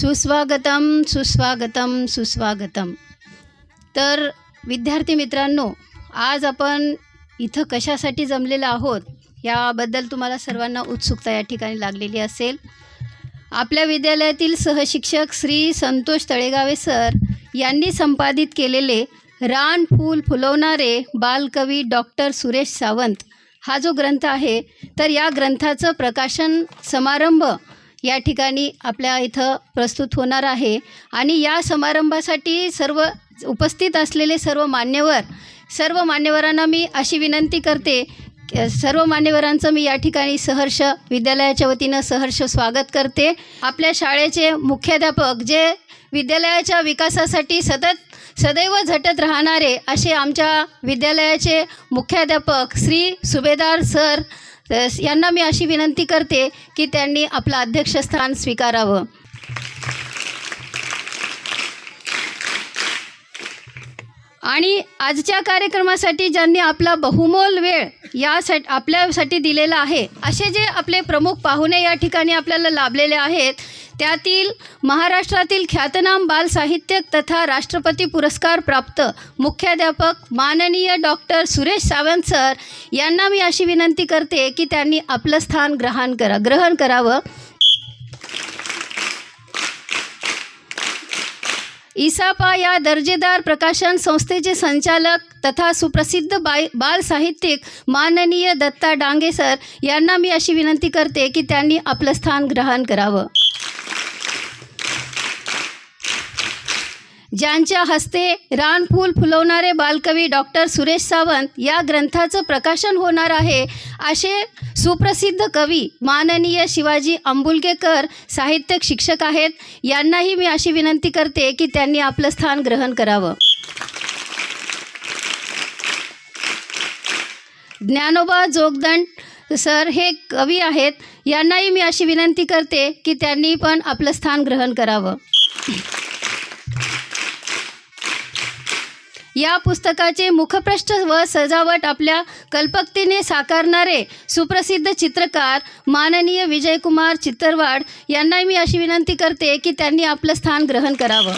सुस्वागतम सुस्वागतम सुस्वागतम. तर विद्यार्थी मित्रांनो आज आपण इथं कशासाठी जमलेलो आहोत याबद्दल तुम्हाला सर्वांना उत्सुकता या ठिकाणी लागलेली असेल. आपल्या विद्यालयातील सहशिक्षक श्री संतोष तळेगावे सर यांनी संपादित केलेले रान फूल फुलवणारे बालकवी डॉक्टर सुरेश सावंत हा जो ग्रंथ आहे तर या ग्रंथाचं प्रकाशन समारंभ या ठिकाणी आपल्या इथं प्रस्तुत होणार आहे. आणि या समारंभासाठी सर्व उपस्थित असलेले सर्व मान्यवर सर्व मान्यवरांना मी अशी विनंती करते सर्व मान्यवरांचं मी या ठिकाणी सहर्ष विद्यालयाच्या वतीनं सहर्ष स्वागत करते. आपल्या शाळेचे मुख्याध्यापक जे विद्यालयाच्या विकासासाठी सतत सदैव झटत राहणारे असे आमच्या विद्यालयाचे मुख्याध्यापक श्री सुभेदार सर यांना मी अशी विनंती करते की त्यांनी आपलं अध्यक्षस्थान स्वीकारावं. आणि आजच्या कार्यक्रमासाठी ज्यांनी आपला बहुमोल वेळ यासाठी आपल्यासाठी दिलेला आहे असे जे आपले प्रमुख पाहुणे या ठिकाणी आपल्याला लाभलेले आहेत त्यातील महाराष्ट्रातील ख्यातनाम बाल साहित्यक तथा राष्ट्रपती पुरस्कार प्राप्त मुख्याध्यापक माननीय डॉक्टर सुरेश सावंत सर यांना मी अशी विनंती करते की त्यांनी आपलं स्थान ग्रहण करा ग्रहण करावं. इसापा या दर्जेदार प्रकाशन संस्थेचे संचालक तथा सुप्रसिद्ध बाय बाल साहित्यिक माननीय दत्ता डांगे सर यांना मी अशी विनंती करते की त्यांनी आपलं स्थान ग्रहण करावं. ज्यांच्या हस्ते रानफूल फुलवणारे बालकवी डॉक्टर सुरेश सावंत या ग्रंथाचं प्रकाशन होणार आहे असे सुप्रसिद्ध कवी माननीय शिवाजी अंबुलकेकर साहित्यिक शिक्षक आहेत. यांनाही मी अशी विनंती करते की त्यांनी आपलं स्थान ग्रहण करावं. ज्ञानोबा जोगदंड सर हे कवी आहेत. यांनाही मी अशी विनंती करते की त्यांनी पण आपलं स्थान ग्रहण करावं. या पुस्तकाचे मुखपृष्ठ व सजावट आपल्या कल्पकतेने साकारणारे सुप्रसिद्ध चित्रकार माननीय विजयकुमार चित्तरवाड यांनाही मी अशी विनंती करते की त्यांनी आपलं स्थान ग्रहण करावं.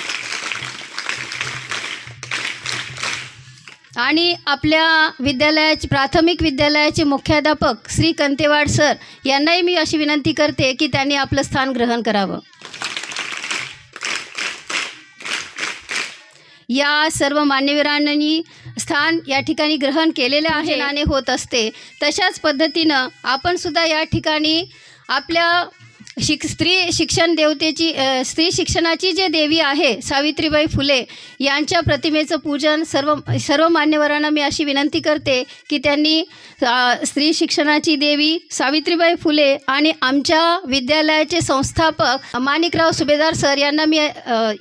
आणि आपल्या विद्यालयाचे प्राथमिक विद्यालयाचे मुख्याध्यापक श्री कंतेवाड सर यांनाही मी अशी विनंती करते की त्यांनी आपलं स्थान ग्रहण करावं. या सर्व मान्यवरांनी स्थान या ठिकाणी ग्रहण केलेलं आहे. आणि होत असते. तशाच पद्धतीनं आपण सुद्धा या ठिकाणी आपल्या शिक स्त्री शिक्षण देवतेची स्त्री शिक्षणाची जे देवी आहे सावित्रीबाई फुले यांच्या प्रतिमेचं पूजन सर्व सर्व मान्यवरांना मी अशी विनंती करते की त्यांनी स्त्री शिक्षणाची देवी सावित्रीबाई फुले आणि आमच्या विद्यालयाचे संस्थापक माणिकराव सुभेदार सर यांना मी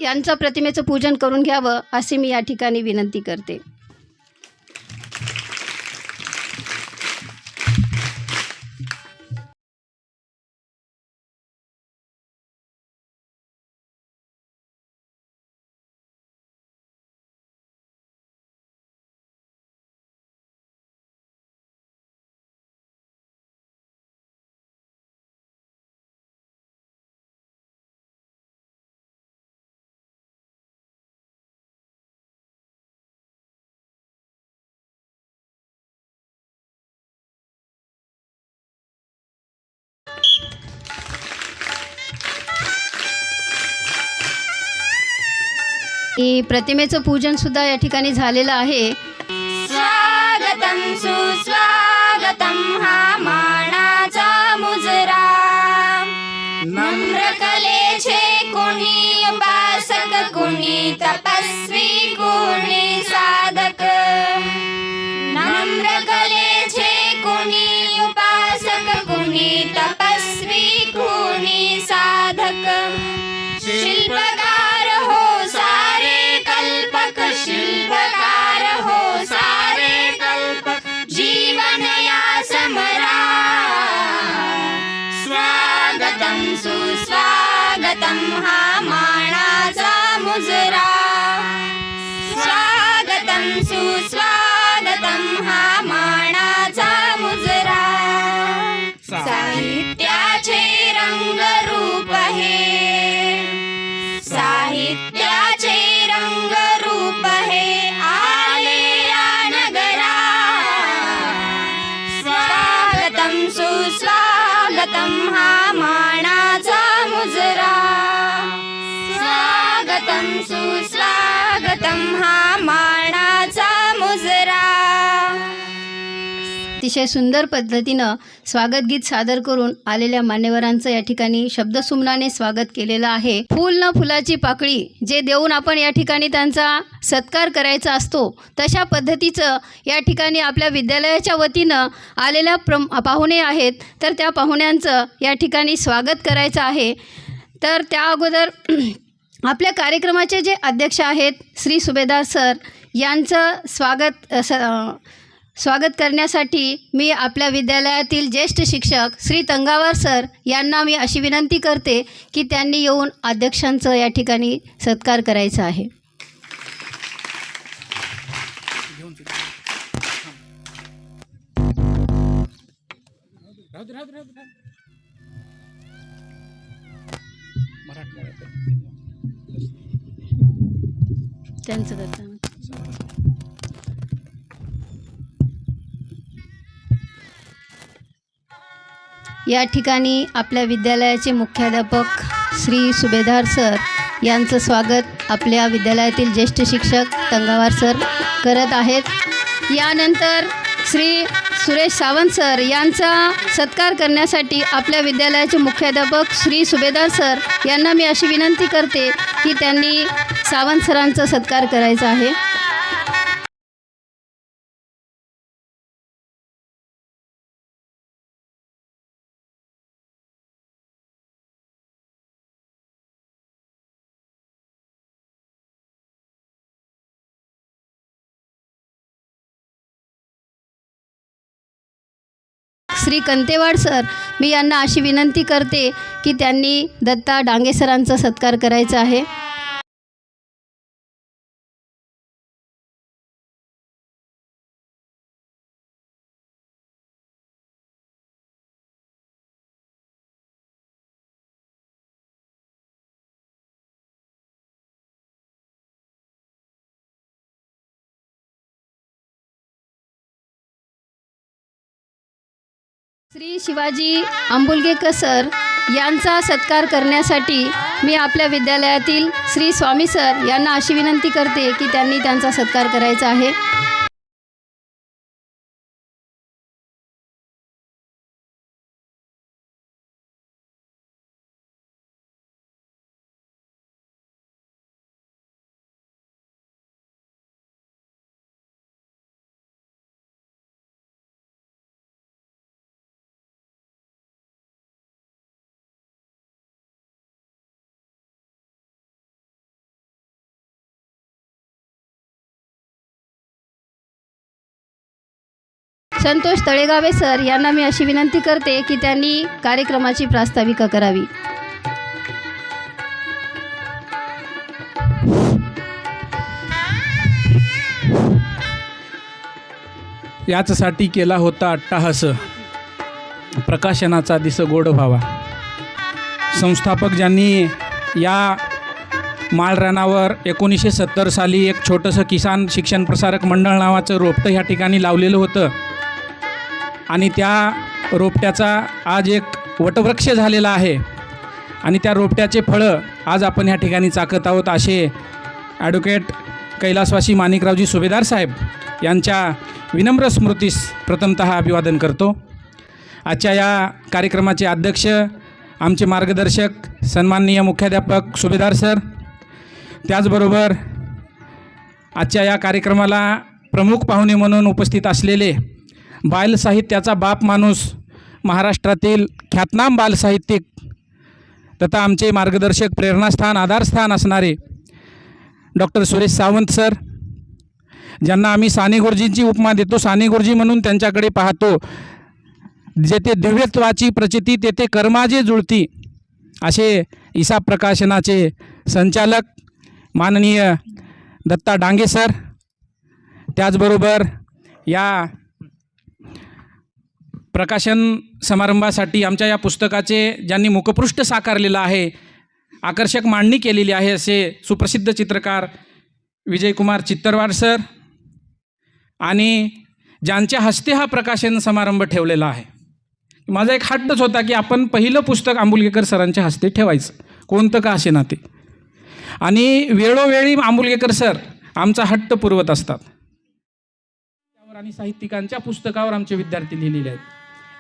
यांचं प्रतिमेचं पूजन करून घ्यावं अशी मी या ठिकाणी विनंती करते. ही प्रतिमेचं पूजन सुद्धा या ठिकाणी झालेलं आहे. स्वागतम सुस्वा अतिशय सुंदर पद्धतीनं स्वागत गीत सादर करून आलेल्या मान्यवरांचं या ठिकाणी शब्दसुमनाने स्वागत केलेलं आहे. फुल न फुलाची पाकळी जे देऊन आपण या ठिकाणी त्यांचा सत्कार करायचा असतो तशा पद्धतीचं या ठिकाणी आपल्या विद्यालयाच्या वतीनं आलेल्या प्रम पाहुणे आहेत तर त्या पाहुण्यांचं या ठिकाणी स्वागत करायचं आहे. तर त्या अगोदर आपल्या कार्यक्रमाचे जे अध्यक्ष आहेत श्री सुभेदार सर यांचं स्वागत स स्वागत करण्यासाठी मी आपल्या विद्यालयातील ज्येष्ठ शिक्षक श्री तंगावार सर यांना मी अशी विनंती करते की त्यांनी येऊन अध्यक्षांचं या ठिकाणी सत्कार करायचा आहे. त्यांचं या ठिकाणी आपल्या विद्यालयाचे मुख्याध्यापक श्री सुभेदार सर यांचं स्वागत आपल्या विद्यालयातील ज्येष्ठ शिक्षक तंगावार सर करत आहेत. यानंतर श्री सुरेश सावंत सर यांचा सत्कार करण्यासाठी आपल्या विद्यालयाचे मुख्याध्यापक श्री सुभेदार सर यांना मी अशी विनंती करते की त्यांनी सावंत सरांचा सत्कार करायचा आहे. श्री कंतेवाड सर मी यांना अशी विनंती करते की त्यांनी दत्ता डांगे सरांचा सत्कार करायचा आहे. श्री शिवाजी आंबुलगेकर सर यांचा सत्कार करण्यासाठी मी आपल्या विद्यालयातील श्री स्वामी सर यांना अशी विनंती करते की त्यांनी त्यांचा सत्कार करायचा आहे. संतोष तळेगावे सर यांना मी अशी विनंती करते की त्यांनी कार्यक्रमाची प्रास्ताविका करावी. याचसाठी केला होता अट्टाहास. प्रकाशनाचा दिस गोड व्हावा. संस्थापक ज्यांनी या माळरानावर एकोणीसशे सत्तर साली एक छोटंसं किसान शिक्षण प्रसारक मंडळ नावाचं रोपटं ह्या ठिकाणी लावलेलं होतं आणि त्या रोपट्याचा आज एक वटवृक्ष झालेला आहे. आणि त्या रोपट्याचे फळं आज आपण ह्या ठिकाणी चाकत आहोत असे ॲडव्होकेट कैलासवासी माणिकरावजी सुभेदार साहेब यांच्या विनम्र स्मृतीस प्रथमत अभिवादन करतो. आजच्या या कार्यक्रमाचे अध्यक्ष आमचे मार्गदर्शक सन्माननीय मुख्याध्यापक सुभेदार सर त्याचबरोबर आजच्या या कार्यक्रमाला प्रमुख पाहुणे म्हणून उपस्थित असलेले बालसाहित्याचा बाप माणूस महाराष्ट्रातील ख्यातनाम बालसाहित्यिक तथा आमचे मार्गदर्शक प्रेरणास्थान आधारस्थान असणारे डॉक्टर सुरेश सावंत सर ज्यांना आम्ही साने गुरुजींची उपमा देतो. साने गुरुजी म्हणून त्यांच्याकडे पाहतो जेथे दिव्यत्वाची प्रचिती तेथे कर्माजे जुळती असे ईसा प्रकाशनाचे संचालक माननीय दत्ता डांगे सर. त्याचबरोबर या प्रकाशन समारंभासाठी आमच्या या पुस्तकाचे ज्यांनी मुखपृष्ठ साकारलेलं आहे आकर्षक मांडणी केलेली आहे असे सुप्रसिद्ध चित्रकार विजयकुमार चित्तरवाड सर आणि ज्यांच्या हस्ते हा प्रकाशन समारंभ ठेवलेला आहे. माझा एक हट्टच होता की आपण पहिलं पुस्तक आंबुलगेकर सरांच्या हस्ते ठेवायचं. कोणतं का असे नाते आणि वेळोवेळी आंबुलगेकर सर आमचा हट्ट पुरवत असतात. त्यावर आणि साहित्यिकांच्या पुस्तकावर आमचे विद्यार्थी लिहिलेले आहेत.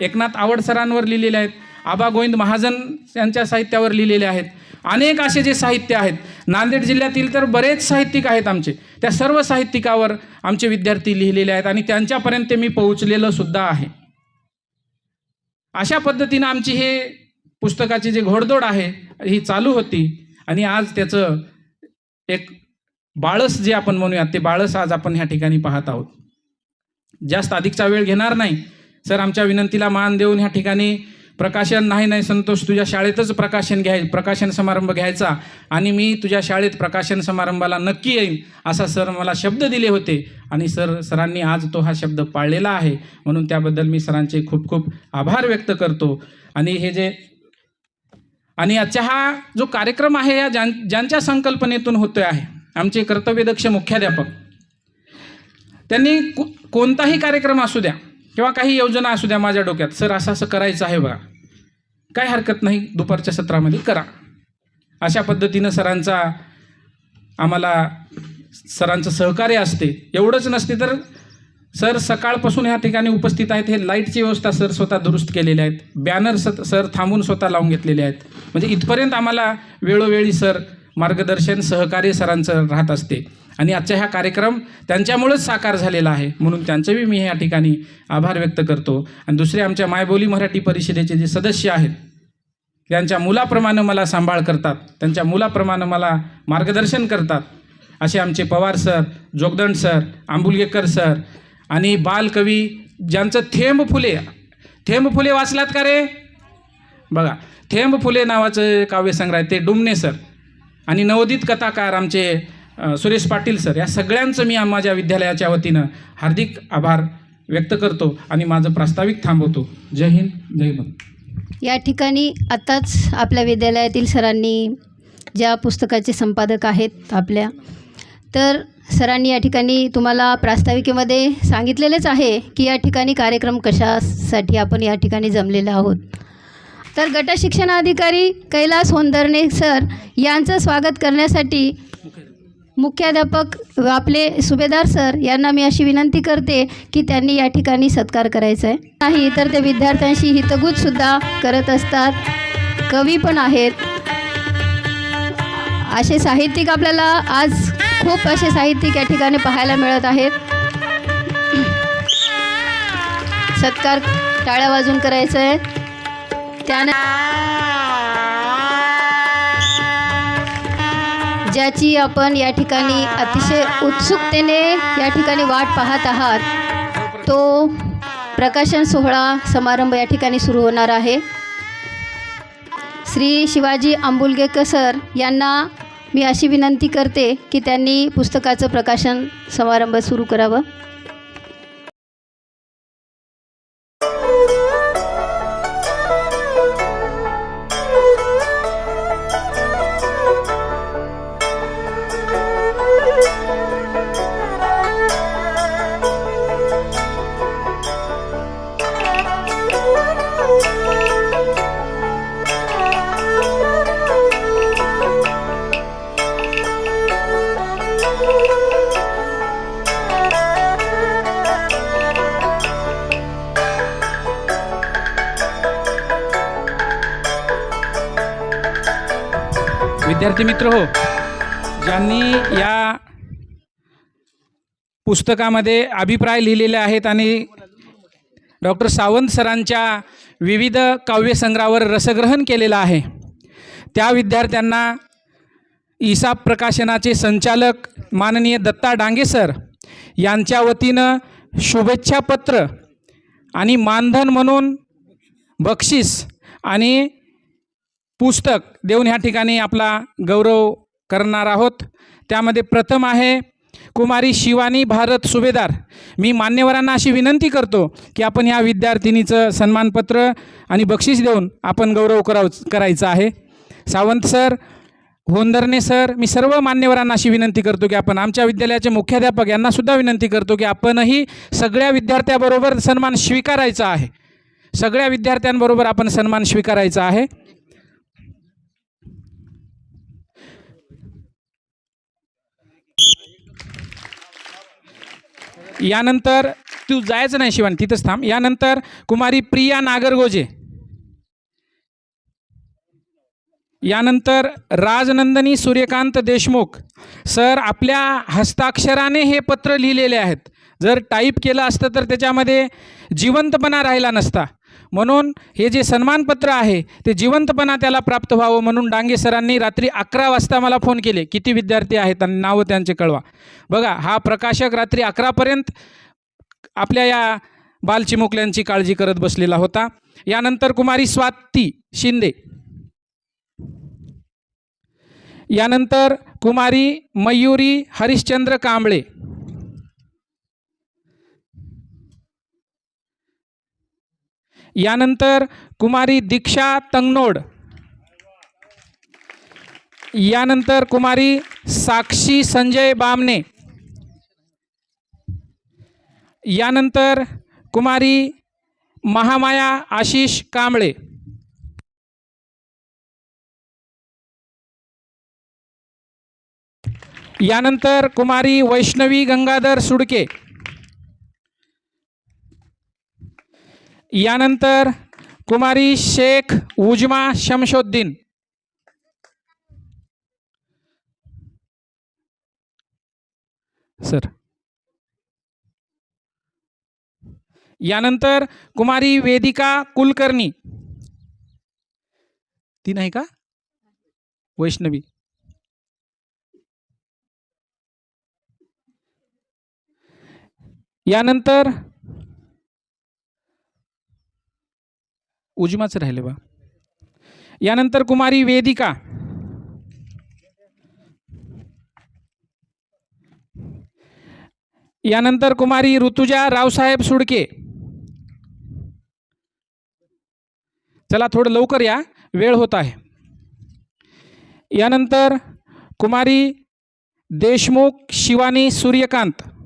एकनाथ आवड सरांवर लिहिलेले आहेत. आबा गोविंद महाजन यांच्या साहित्यावर लिहिलेले आहेत. अनेक असे जे साहित्य आहेत नांदेड जिल्ह्यातील तर बरेच साहित्यिक आहेत आमचे. त्या सर्व साहित्यिकावर आमचे विद्यार्थी लिहिलेले आहेत आणि त्यांच्यापर्यंत मी पोहोचलेलं सुद्धा आहे. अशा पद्धतीनं आमची हे पुस्तकाची जी घोडदोड आहे ही चालू होती आणि आज त्याचं एक बाळस जे आपण म्हणूयात ते बाळस आज आपण ह्या ठिकाणी पाहत आहोत. जास्त अधिकचा वेळ घेणार नाही सर आमच्या विनंतीला मान देऊन ह्या ठिकाणी प्रकाशन नाही नाही संतोष तुझ्या शाळेतच प्रकाशन घ्याय प्रकाशन समारंभ घ्यायचा आणि मी तुझ्या शाळेत प्रकाशन समारंभाला नक्की येईन असा सर मला शब्द दिले होते. आणि सर सरांनी आज तो हा शब्द पाळलेला आहे. म्हणून त्याबद्दल मी सरांचे खूप खूप आभार व्यक्त करतो. आणि हे जे आणि आजचा हा जो कार्यक्रम आहे या ज्यां ज्यांच्या संकल्पनेतून होतोय आहे आमचे कर्तव्यदक्ष मुख्याध्यापक त्यांनी को कोणताही कार्यक्रम असू द्या किंवा काही योजना असू द्या माझ्या डोक्यात सर असं असं करायचं आहे बघा काय हरकत नाही दुपारच्या सत्रामध्ये करा. अशा पद्धतीनं सरांचा आम्हाला सरांचं सहकार्य असते. एवढंच नसते तर सर सकाळपासून ह्या ठिकाणी उपस्थित आहेत हे लाईटची व्यवस्था सर स्वतः दुरुस्त केलेल्या आहेत. बॅनर स सर थांबून स्वतः लावून घेतलेले आहेत. म्हणजे इथपर्यंत आम्हाला वेळोवेळी सर मार्गदर्शन सहकार्य सरांचं राहत असते. आणि आजचा हा कार्यक्रम त्यांच्यामुळेच साकार झालेला आहे. म्हणून त्यांचेही मी या ठिकाणी आभार व्यक्त करतो. आणि दुसरे आमच्या मायबोली मराठी परिषदेचे जे सदस्य आहेत त्यांच्या मुलाप्रमाणे मला सांभाळ करतात त्यांच्या मुलाप्रमाणे मला मार्गदर्शन करतात. असे आमचे Pawar sir Jogdand sir Ambulgekar sir आणि बालकवी ज्यांचं थेंब फुले थेंब फुले वाचलात का रे? बघा थेंब फुले नावाचं काव्यसंग्रह आहे ते डुमने सर. आणि नवोदित कथाकार आमचे सुरेश पाटील सर या सगळ्यांचं मी माझ्या विद्यालयाच्या वतीनं हार्दिक आभार व्यक्त करतो आणि माझं प्रास्ताविक थांबवतो. जय हिंद जय भारत या ठिकाणी आत्ताच आपल्या विद्यालयातील सरांनी ज्या पुस्तकाचे संपादक आहेत आपल्या तर सरांनी या ठिकाणी तुम्हाला प्रास्ताविकेमध्ये सांगितलेलेच आहे की या ठिकाणी कार्यक्रम कशासाठी आपण या ठिकाणी जमलेले आहोत. तर गट शिक्षणाधिकारी कैलास होंदरणे सर यांचं स्वागत करण्यासाठी मुख्याध्यापक आपले सुभेदार सर यांना मी अशी विनंती करते की त्यांनी या ठिकाणी सत्कार करायचा आहे नाही तर ते विद्यार्थ्यांशी हितगुजसुद्धा करत असतात. कवी पण आहेत. असे साहित्यिक आपल्याला आज खूप असे साहित्यिक या ठिकाणी पाहायला मिळत आहेत. सत्कार टाळ्या वाजून करायचं आहे त्याने ज्याची आपण या ठिकाणी अतिशय उत्सुकतेने या ठिकाणी वाट पाहत आहात तो प्रकाशन सोहळा समारंभ या ठिकाणी सुरू होणार आहे. श्री शिवाजी आंबुलगेकर सर यांना मी अशी विनंती करते की त्यांनी पुस्तकाचं प्रकाशन समारंभ सुरू करावं. विद्यार्थी मित्र हो ज्यांनी या पुस्तकामध्ये अभिप्राय लिहिलेले आहेत आणि डॉक्टर सावंत सरांच्या विविध काव्यसंग्रहावर रसग्रहण केलेलं आहे त्या विद्यार्थ्यांना ईसा प्रकाशनाचे संचालक माननीय दत्ता डांगे सर यांच्या वतीनं शुभेच्छापत्र आणि मानधन म्हणून बक्षीस आणि पुस्तक देऊन ह्या ठिकाणी आपला गौरव करणार आहोत. त्यामध्ये प्रथम आहे कुमारी शिवानी भारत सुभेदार. मी मान्यवरांना अशी विनंती करतो की आपण ह्या विद्यार्थिनीचं सन्मानपत्र आणि बक्षीस देऊन आपण गौरव कराव करायचं आहे. सावंत सर होंदरणे सर मी सर्व मान्यवरांना अशी विनंती करतो की आपण आमच्या विद्यालयाचे मुख्याध्यापक यांनासुद्धा विनंती करतो की आपणही सगळ्या विद्यार्थ्याबरोबर सन्मान स्वीकारायचा आहे. सगळ्या विद्यार्थ्यांबरोबर आपण सन्मान स्वीकारायचा आहे. यानंतर तू जायचं नाही शिवान तिथंच थांब. यानंतर कुमारी प्रिया नागरगोजे. यानंतर राजनंदनी सूर्यकांत देशमुख. सर आपल्या हस्ताक्षराने हे पत्र लिहिलेले आहेत. जर टाईप केलं असतं तर त्याच्यामध्ये जिवंतपणा राहिला नसता. म्हणून हे जे सन्मानपत्र आहे ते जिवंतपणा त्याला प्राप्त व्हावं म्हणून डांगे सरांनी रात्री अकरा वाजता मला फोन केले. किती विद्यार्थी आहेत आणि नावं त्यांचे कळवा. बघा हा प्रकाशक रात्री अकरापर्यंत आपल्या या बालचिमुकल्यांची काळजी करत बसलेला होता. यानंतर कुमारी स्वाती शिंदे. यानंतर कुमारी मयुरी हरिश्चंद्र कांबळे. यानंतर कुमारी दीक्षा तंगनोड. यानंतर कुमारी साक्षी संजय बामणे यानंतर कुमारी महामाया आशिष कांबळे. यानंतर कुमारी वैष्णवी गंगाधर सुडके. यानंतर कुमारी शेख उजमा शमशोद्दीन। सर। यानंतर कुमारी वेदिका कुलकर्णी। ती नाही का? वैष्णवी। यानंतर उजमाच राहिले बा. यानंतर कुमारी वेदिका. यानंतर कुमारी ऋतुजा रावसाहेब सुडके. चला थोडं लवकर या वेळ होत आहे. यानंतर कुमारी देशमुख शिवानी सूर्यकांत.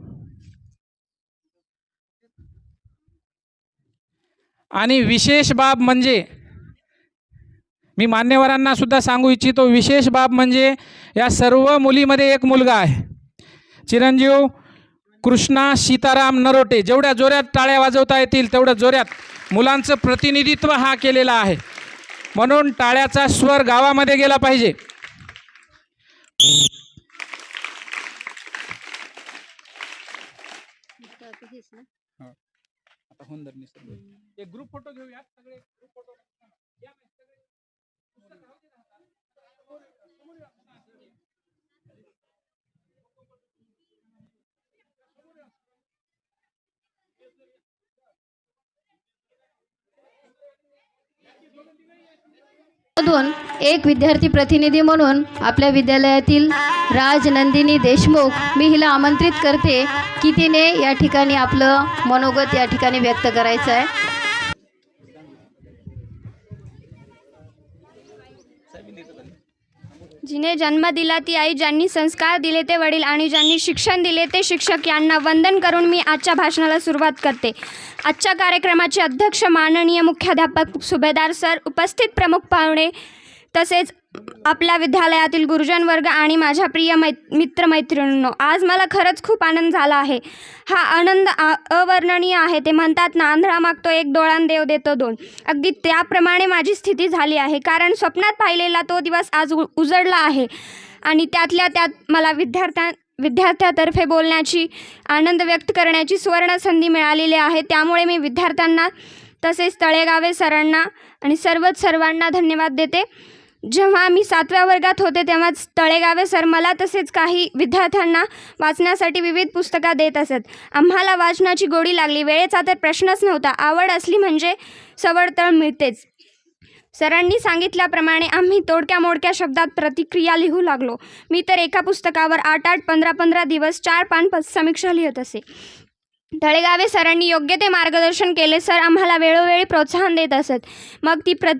आणि विशेष बाब म्हणजे मी मान्यवरांना सुद्धा सांगू इच्छितो विशेष बाब म्हणजे या सर्व मुलीमध्ये एक मुलगा आहे. चिरंजीव कृष्णा सीताराम नरोटे जेवढ्या जोऱ्यात टाळ्या वाजवता येतील तेवढ्या जोऱ्यात मुलांचं प्रतिनिधित्व हा केलेला आहे. म्हणून टाळ्याचा स्वर गावामध्ये गेला पाहिजे. एक ग्रुप फोटो घेऊया सगळे. ग्रुप फोटो मधून एक विद्यार्थी प्रतिनिधी म्हणून आपल्या विद्यालयातील राजनंदिनी देशमुख मी हिला आमंत्रित करते की तिने या ठिकाणी आपलं मनोगत या ठिकाणी व्यक्त करायचं आहे जिने जन्म दिला ती आई ज्यांनी संस्कार दिले ते वडील आणि ज्यांनी शिक्षण दिले ते शिक्षक यांना वंदन करून मी आजच्या भाषणाला सुरुवात करते. आजच्या कार्यक्रमाचे अध्यक्ष माननीय मुख्याध्यापक सुभेदार सर उपस्थित प्रमुख पाहुणे तसेच आपल्या विद्यालयातील गुरुजन वर्ग आणि माझ्या प्रिय मै मित्रमैत्रिणींनो आज मला खरंच खूप आनंद झाला आहे. हा आनंद आ अवर्णनीय आहे. ते म्हणतात ना आंधळा मागतो एक डोळान देव देतो दोन. अगदी त्याप्रमाणे माझी स्थिती झाली आहे. कारण स्वप्नात पाहिलेला तो दिवस आज उ उजडला आहे. आणि त्यातल्या त्यात मला विद्यार्थ्यां विद्यार्थ्यातर्फे बोलण्याची आनंद व्यक्त करण्याची सुवर्ण संधी मिळालेली आहे. त्यामुळे मी विद्यार्थ्यांना तसेच तळेगावे सरांना आणि सर्वच सर्वांना धन्यवाद देते. जेव्हा आम्ही सातव्या वर्गात होते तेव्हाच तळेगावे सर मला तसेच काही विद्यार्थ्यांना वाचण्यासाठी विविध पुस्तकं देत असत. आम्हाला वाचनाची गोडी लागली. वेळेचा तर प्रश्नच नव्हता. आवड असली म्हणजे सवडतळ मिळतेच. सरांनी सांगितल्याप्रमाणे आम्ही तोडक्या मोडक्या शब्दात प्रतिक्रिया लिहू लागलो. मी तर एका पुस्तकावर आठ आठ पंधरा पंधरा दिवस चार पान समीक्षा लिहित असे. तळेगावे सरांनी योग्य ते मार्गदर्शन केले. सर आम्हाला वेळोवेळी प्रोत्साहन देत असत. मग ती प्र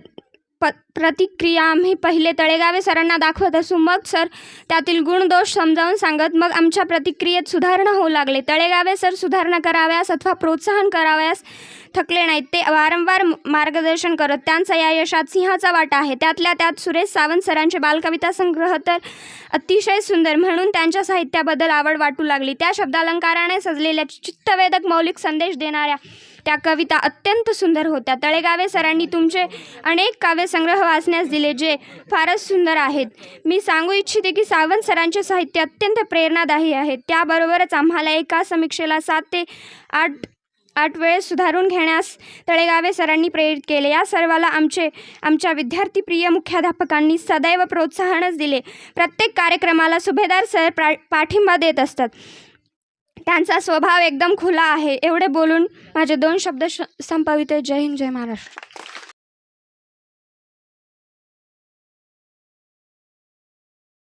प प्रतिक्रिया आम्ही पहिले तळेगावे सरांना दाखवत असू. मग सर त्यातील गुणदोष समजावून सांगत मग आमच्या प्रतिक्रियेत सुधारणा होऊ लागले. तळेगावे सर सुधारणा कराव्यास अथवा प्रोत्साहन कराव्यास थकले नाहीत. ते वारंवार मार्गदर्शन करत त्यांचा या यशात सिंहाचा वाटा आहे. त्यातल्या त्यात सुरेश सावंत सरांचे बालकविता संग्रह तर अतिशय सुंदर. म्हणून त्यांच्या साहित्याबद्दल आवड वाटू लागली. त्या शब्दालंकाराने सजलेल्या चित्तवेदक मौलिक संदेश देणाऱ्या त्या कविता अत्यंत सुंदर होत्या. तळेगावे सरांनी तुमचे अनेक काव्यसंग्रह वाचण्यास दिले जे फारच सुंदर आहेत. मी सांगू इच्छिते की सावंत सरांचे साहित्य अत्यंत प्रेरणादायी आहे. त्याबरोबरच आम्हाला एका समीक्षेला सात ते आठ आठ वेळेस सुधारून घेण्यास तळेगावे सरांनी प्रेरित केले. या सर्वाला आमचे आमच्या विद्यार्थीप्रिय मुख्याध्यापकांनी सदैव प्रोत्साहनच दिले. प्रत्येक कार्यक्रमाला सुभेदार सर प्रा पाठिंबा देत असतात. त्यांचा स्वभाव एकदम खुला आहे. एवढे बोलून माझे दोन शब्द श संपविते. जय हिंद जय महाराष्ट्र.